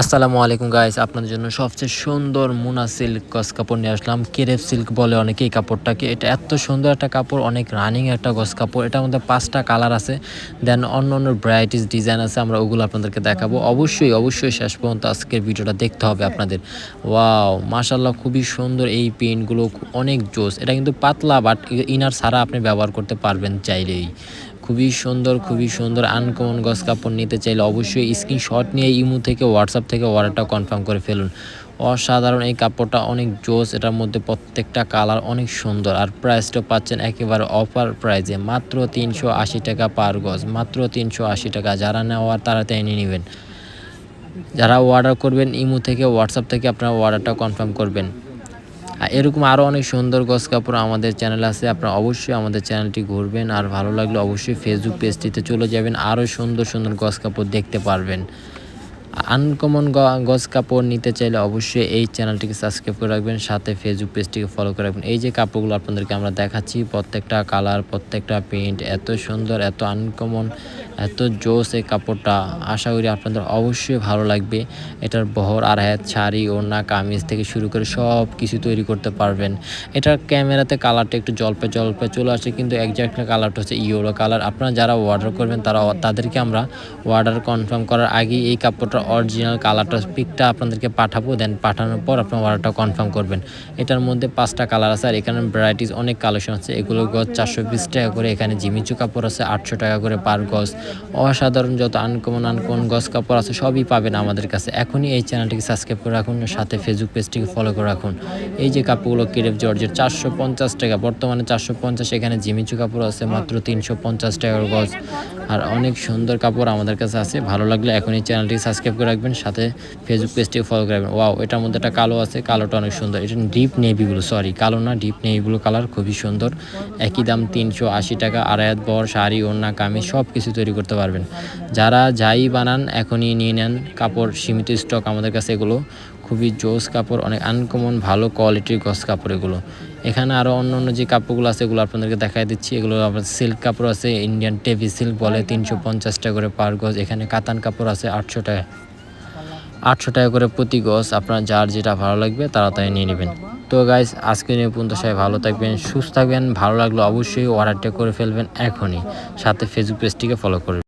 আসসালামু আলাইকুম গাইস আপনাদের জন্য সবচেয়ে সুন্দর মুনা সিল্ক গস কাপড় নিয়ে আসলাম। কেরেফ সিল্ক বলে অনেকে এই কাপড়টাকে। এটা এত সুন্দর একটা কাপড়, অনেক রানিং একটা গস কাপড়। এটার মধ্যে পাঁচটা কালার আছে। দেন অন্য অন্য ভ্যারাইটিস ডিজাইন আছে, আমরা ওগুলো আপনাদেরকে দেখাবো। অবশ্যই অবশ্যই শেষ পর্যন্ত আজকের ভিডিওটা দেখতে হবে আপনাদের। ওয়াও মাশাল্লাহ খুবই সুন্দর এই পেন্টগুলো অনেক জোস। এটা কিন্তু পাতলা বাট ইনার ছাড়া আপনি ব্যবহার করতে পারবেন চাইলেই। খুবই সুন্দর খুবই সুন্দর আনকমন গস কাপড় নিতে চাইলে অবশ্যই স্ক্রিনশট নিয়ে ইমু থেকে হোয়াটসঅ্যাপ থেকে অর্ডারটা কনফার্ম করে ফেলুন। অসাধারণ এই কাপড়টা অনেক জোস, এটার মধ্যে প্রত্যেকটা কালার অনেক সুন্দর। আর প্রাইসটা পাচ্ছেন একেবারে অফার প্রাইজে মাত্র তিনশো আশি টাকা পার গজ, মাত্র তিনশো আশি টাকা। যারা নেওয়ার তারা নিয়ে নেবেন। যারা অর্ডার করবেন, ইমু থেকে হোয়াটসঅ্যাপ থেকে আপনারা অর্ডারটা কনফার্ম করবেন। এরকম আরও অনেক সুন্দর গছ কাপড় আমাদের চ্যানেল আছে, আপনারা অবশ্যই আমাদের চ্যানেলটি ঘুরবেন। আর ভালো লাগলে অবশ্যই ফেসবুক পেজটিতে চলে যাবেন আরও সুন্দর সুন্দর গছ কাপড় দেখতে পারবেন। আনকমন গজ কাপড় নিতে চাইলে অবশ্যই এই চ্যানেলটিকে সাবস্ক্রাইব করে রাখবেন, সাথে ফেসবুক পেজটিকে ফলো করে রাখবেন। এই যে কাপড়গুলো আপনাদেরকে আমরা দেখাচ্ছি, প্রত্যেকটা কালার প্রত্যেকটা প্রিন্ট এত সুন্দর, এত আনকমন, এত জোস এই কাপড়টা। আশা করি আপনাদের অবশ্যই ভালো লাগবে। এটার বহর আর হাত শাড়ি, ওড়না, কামিজ থেকে শুরু করে সব কিছু তৈরি করতে পারবেন। এটার ক্যামেরাতে কালারটা একটু জলপে জলপে চলে আসে, কিন্তু একজাক্টলি কালারটা হচ্ছে ইউরো কালার আপনারা যারা অর্ডার করবেন, তারা, তাদেরকে আমরা অর্ডার কনফার্ম করার আগেই এই কাপড়টা অরিজিনাল কালারটা পিকটা আপনাদেরকে পাঠাবো দেন পাঠানোর পর আপনার অর্ডারটা কনফার্ম করবেন। এটার মধ্যে পাঁচটা কালার আছে, আর এখানে ভ্যারাইটিস অনেক কালেকশন আছে। এগুলো গজ চারশো বিশ টাকা করে, এখানে জিমিচু কাপড় আছে আটশো টাকা করে পার গজ অসাধারণ যত আনকমন আনকমন গজ কাপড় আছে, সবই পাবেন আমাদের কাছে। এখনই এই চ্যানেলটিকে সাবস্ক্রাইব করে রাখুন, সাথে ফেসবুক পেজটিকে ফলো করে রাখুন। এই যে কাপড়গুলো কেরেফ জর্জের চারশো পঞ্চাশ টাকা, বর্তমানে চারশো পঞ্চাশ, এখানে জিমিচু কাপড় আছে মাত্র তিনশো পঞ্চাশ টাকার গজ আর অনেক সুন্দর কাপড় আমাদের কাছে আছে। ভালো লাগলে এখনই চ্যানেলটি সাবস্ক্রাইব করে রাখবেন, সাথে ফেসবুক পেজটিকে ফলো করে রাখবেন। ওয়াও এটার মধ্যে একটা কালো আছে, কালোটা অনেক সুন্দর। এটা ডিপ নেভিগুলো সরি কালো না ডিপ নেভি ব্লু কালার খুবই সুন্দর। একই দাম তিনশো আশি টাকা আড়ায়াত বর, শাড়ি, ওড়না কামি সব কিছু তৈরি করতে পারবেন। যারা যাই বানান, এখনই নিয়ে নেন কাপড়, সীমিত স্টক আমাদের কাছে এগুলো। খুবই জোস কাপড়, অনেক আনকমন ভালো কোয়ালিটির গস কাপড় এগুলো। এখানে আরও অন্য অন্য যে কাপড়গুলো আছে এগুলো আপনাদেরকে দেখাই দিচ্ছি। এগুলো আপনার সিল্ক কাপড় আছে ইন্ডিয়ান টেভি সিল্ক বলে তিনশো পঞ্চাশ টাকা করে পার গজ। এখানে কাতান কাপড় আছে আটশো টাকা। আটশো টাকা করে প্রতি গজ। আপনার যার যেটা ভালো লাগবে তারা তাই নিয়ে নেবেন। তো গাইজ আজকে নিয়ে পর্যন্ত সবাই ভালো থাকবেন সুস্থ থাকবেন। ভালো লাগলে অবশ্যই অর্ডারটা করে ফেলবেন এখনই। সাথে ফেসবুক পেজটিকে ফলো করবেন।